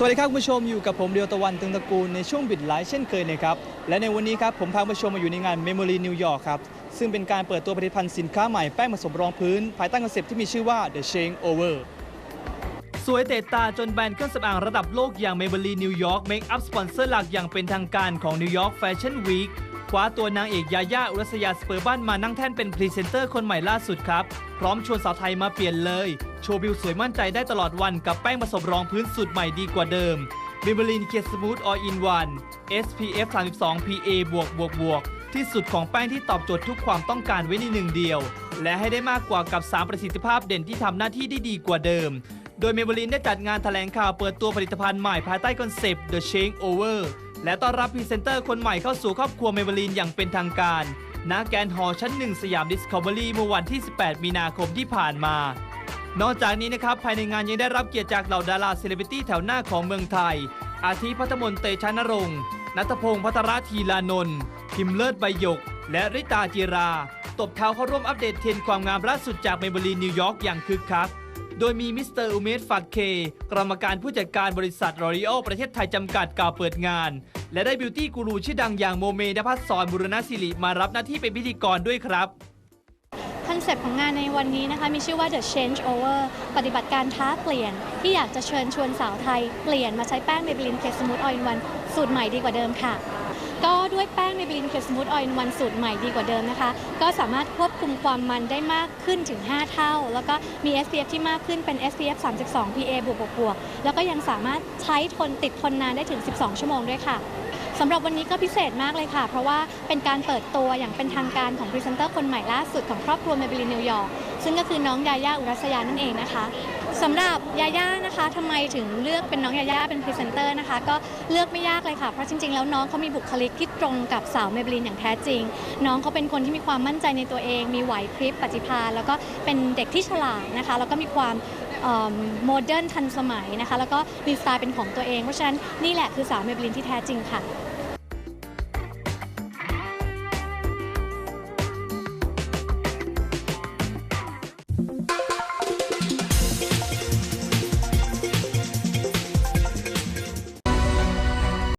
สวัสดีครับคุณผู้ชมอยู่กับผมเดียวตะวันตึงตระกูลในช่วงบิดไลฟ์เช่นเคยนะครับและในวันนี้ครับผมพาคุณผู้ชมมาอยู่ในงาน Memory New York ครับซึ่งเป็นการเปิดตัวผลิตภัณฑ์สินค้าใหม่แป้งผสมรองพื้น ภายใต้คอนเซ็ปต์ที่มีชื่อว่า The Change Over สวยเตะตาจนแบรนด์เครื่องสำอางระดับโลกอย่าง Maybelline New York Make Up สปอนเซอร์หลักอย่างเป็นทางการของ New York Fashion Week คว้าตัวนางเอกยาย่าอุรัสยาสเปอร์บันมานั่งแท่นเป็นพรีเซนเตอร์คนใหม่ล่าสุดครับ พร้อมชวนสาวไทยมาเปลี่ยนเลย โชว์บิวสวยมั่นใจได้ตลอดวันกับแป้งผสมรองพื้นสูตรใหม่ดีกว่าเดิม Maybelline Care Smooth All in One SPF 32 PA บวกบวกบวกที่สุดของแป้งที่ตอบโจทย์ทุกความต้องการไว้ในหนึ่งเดียว และให้ได้มากกว่ากับ 3 ประสิทธิภาพเด่นที่ทำหน้าที่ได้ดีกว่าเดิม โดยเมเบลินได้จัดงานแถลงข่าวเปิดตัวผลิตภัณฑ์ใหม่ภายใต้คอนเซปต์ The Change Over และต้อนรับพรีเซนเตอร์คนใหม่เข้าสู่ครอบครัวเมเบลินอย่างเป็นทางการณแกนด์ฮอชั้นหนึ่งสยามดิสคัฟเวอรี่เมื่อวันที่ 18 มีนาคมที่ผ่านมา นอกจากนี้นะครับ ภายในงานยังได้รับเกียรติจากเหล่าดาราเซเลบริตี้แถวหน้าของเมืองไทย อาทิพัทมนต์เตชะนรงค์นัทพงศ์พัทรธีลานนท์พิมเลิศใบยก และริตาจิรา ตบเท้าเข้าร่วมอัปเดตเทรนด์ความงามล่าสุดจากเมเบลีนนิวยอร์กอย่างคึกคัก โดยมีมิสเตอร์อุเมสฟักเค กรรมการผู้จัดการบริษัทลอรี a l ประเทศไทยจำกัดกล่าวเปิดงาน และได้บิวตี้กูรูชื่อดังอย่างโมเมนภัสสรบุรณศิริมารับหน้าที่เป็นพิธีกรด้วยครับคอนเซปต์ของงานในวันนี้นะคะมีชื่อว่า The Change Over ปฏิบัติการท้าเปลี่ยน ที่อยากจะเชิญชวนสาวไทย เปลี่ยนมาใช้แป้ง Maybelline Care Smooth All in One สูตรใหม่ดีกว่าเดิมค่ะ ก็ด้วยแป้ง Maybelline Care Smooth All in One สูตรใหม่ดีกว่าเดิมนะคะ ก็สามารถควบคุมความมันได้มากขึ้นถึง 5 เท่า แล้วก็มี SPF ที่มากขึ้นเป็น SPF 32 PA บวกบวกบวกแล้วก็ยังสามารถใช้ทนติดทนนานได้ถึง 12 ชั่วโมงด้วยค่ะสำหรับวันนี้ก็พิเศษมากเลยค่ะ เพราะว่าเป็นการเปิดตัวอย่างเป็นทางการของพรีเซนเตอร์คนใหม่ล่าสุดของครอบครัวเมเบลินนิวยอร์กซึ่งก็คือน้องยาย่าอุรัสยานั่นเองนะคะ สำหรับยาย่านะคะทำไมถึงเลือกเป็นน้องยาย่าเป็นพรีเซนเตอร์นะคะ ก็เลือกไม่ยากเลยค่ะ เพราะจริง ๆ แล้วน้องเขามีบุคลิกที่ตรงกับสาวเมเบลินอย่างแท้จริง น้องเขาเป็นคนที่มีความมั่นใจในตัวเอง มีไหวพริบปฏิภาณแล้วก็เป็นเด็กที่ฉลาดนะคะ แล้วก็มีความโมเดิร์นทันสมัยนะคะ แล้วก็มีสไตล์เป็นของตัวเอง เพราะฉะนั้นนี่แหละคือสาวเมเบลินที่แท้จริงค่ะ